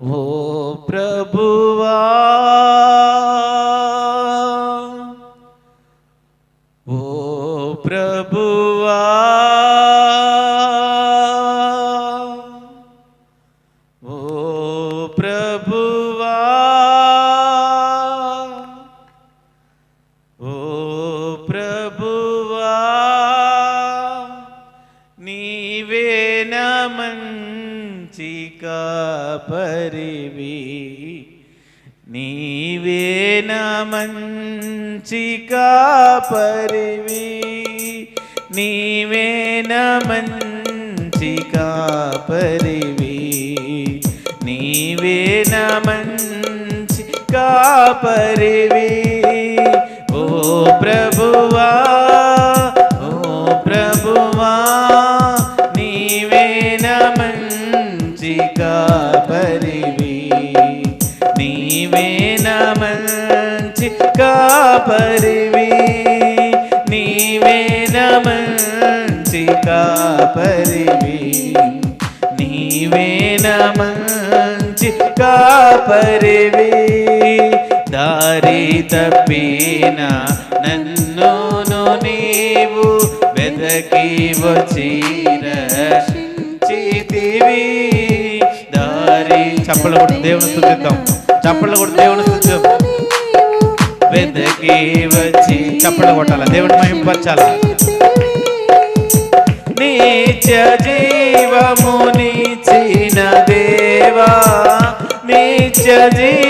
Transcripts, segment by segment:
ఓ ప్రభువా ఓ ప్రభువా ఓ ప్రభువా మంచి కాపరివి నీవేన మంచి కాపరివి. నీవేన మంచి కాపరివి. నీవేన మంచి కాపరివి. ఓ ప్రభు మంచి కాపరివి. నీవేన మంచి కాపరివి. నీవేన మంచి కాపరివి. నీవేన మంచిగా పరివి దారి తప్పిన? నన్ను నీవు వెదకి వచ్చిన చితివి దారి చప్పలు కూడా దేవుని స్థుతిద్దాం. చప్పలు కూడా దేవుని స్థుతిద్దాం. వెదకి వచ్చి చప్పలు కొట్టాల? దేవుని మహింపరచాల? నీచ జీవము నీచిన దేవా నీచ జీవమునిచిన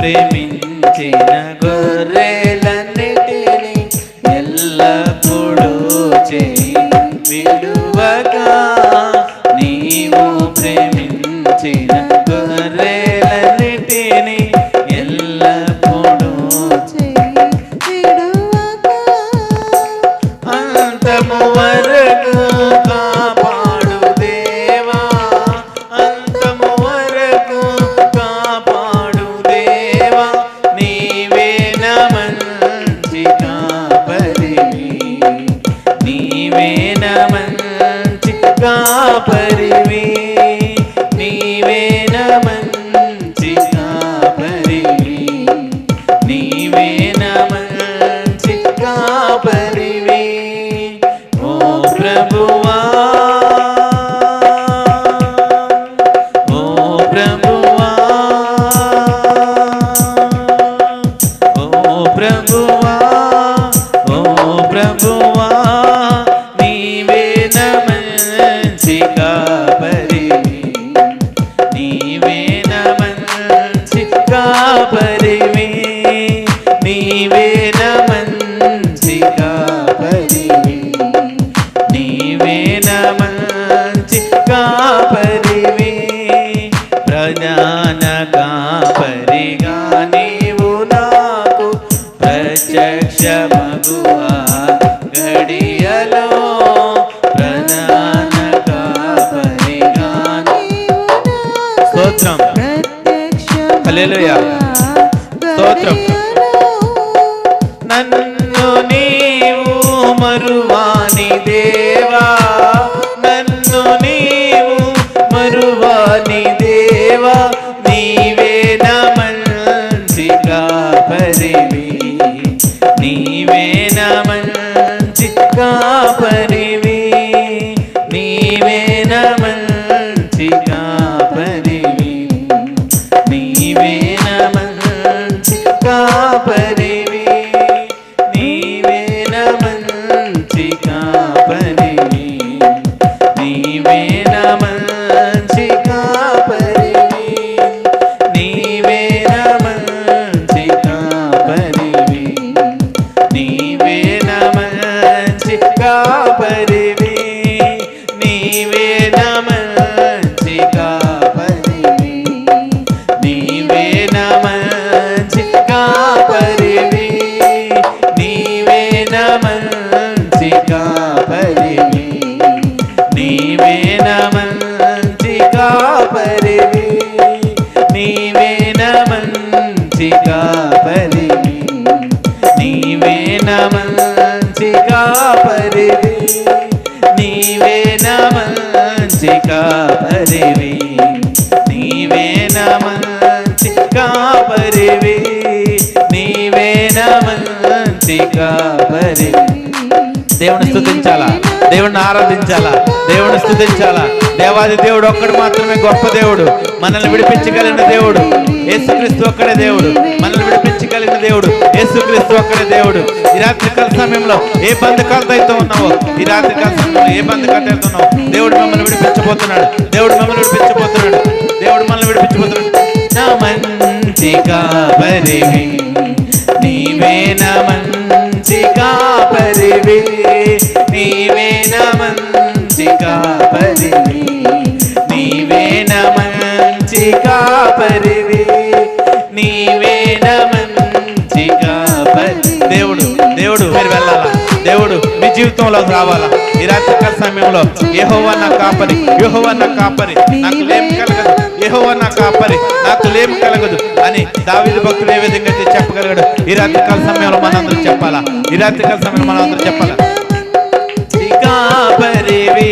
ప్రేమించిన గొర్రెలన్నిటిని ఎల్లప్పుడూ చేయి విడువగా నీవు ప్రేమించిన హల్లెలూయా. స్తోత్రం. నన్ను నీవు మరువాని దేవా నన్ను నీవు మరువాని దేవా నీవే నా మంచి కాపరివి నీవే నా మంచి కాపరివి నీవే నా మంచి మంచి కాపరివి నీవే మంచి కాపరివి నీవే మంచి కాపరివి నీవే మంచి కాపరివి నీవే మంచి కాపరివి నీవే మంచి కాపరివి దేవుని స్థుతించాలా దేవుడిని ఆరాధించాలా? దేవుని స్థుతించాలా? దేవాది దేవుడు ఒక్కడు మాత్రమే గొప్ప దేవుడు. మనల్ని విడిపించగలిగిన దేవుడు. యేసుక్రీస్తు ఒక్కడే దేవుడు. మనల్ని విడిపించగలిగిన దేవుడు. యేసుక్రీస్తు ఒక్కడే దేవుడు. ఈ రాత్రికాల సమయంలో ఏ బంధకాలతో అయితే ఉన్నావో ఈ రాత్రికాల సమయంలో ఏ బంధకాలతో అయితే దేవుడు మమ్మల్ని విడిపించబోతున్నాడు. దేవుడు మమ్మల్ని విడిపించబోతున్నాడు. దేవుడు మనల్ని విడిపించబోతున్నాడు. నా మంచి కాపరివి నీవే నా మంచి కాపరివి నీవే కాపరివి. నీవేన మంచి కాపరివి. నీవేన మంచి కాపరి దేవుడు దేవుడు మీరు వెళ్ళాలా? దేవుడు మీ జీవితంలో రావాలా? ఈ రాత్రికాల సమయంలో యెహోవా నా కాపరి యెహోవా నా కాపరి నాకు లేం కలగదు. యెహోవా నా కాపరి నాకు లేం కలగదు అని దావిది భక్తులు ఏ విధంగా అయితే చెప్పగలిగాడు ఈ రాత్రికాల సమయంలో మనందరూ చెప్పాలా? ఈ రాత్రికాల సమయంలో మనందరూ చెప్పాలా? కాపరివి.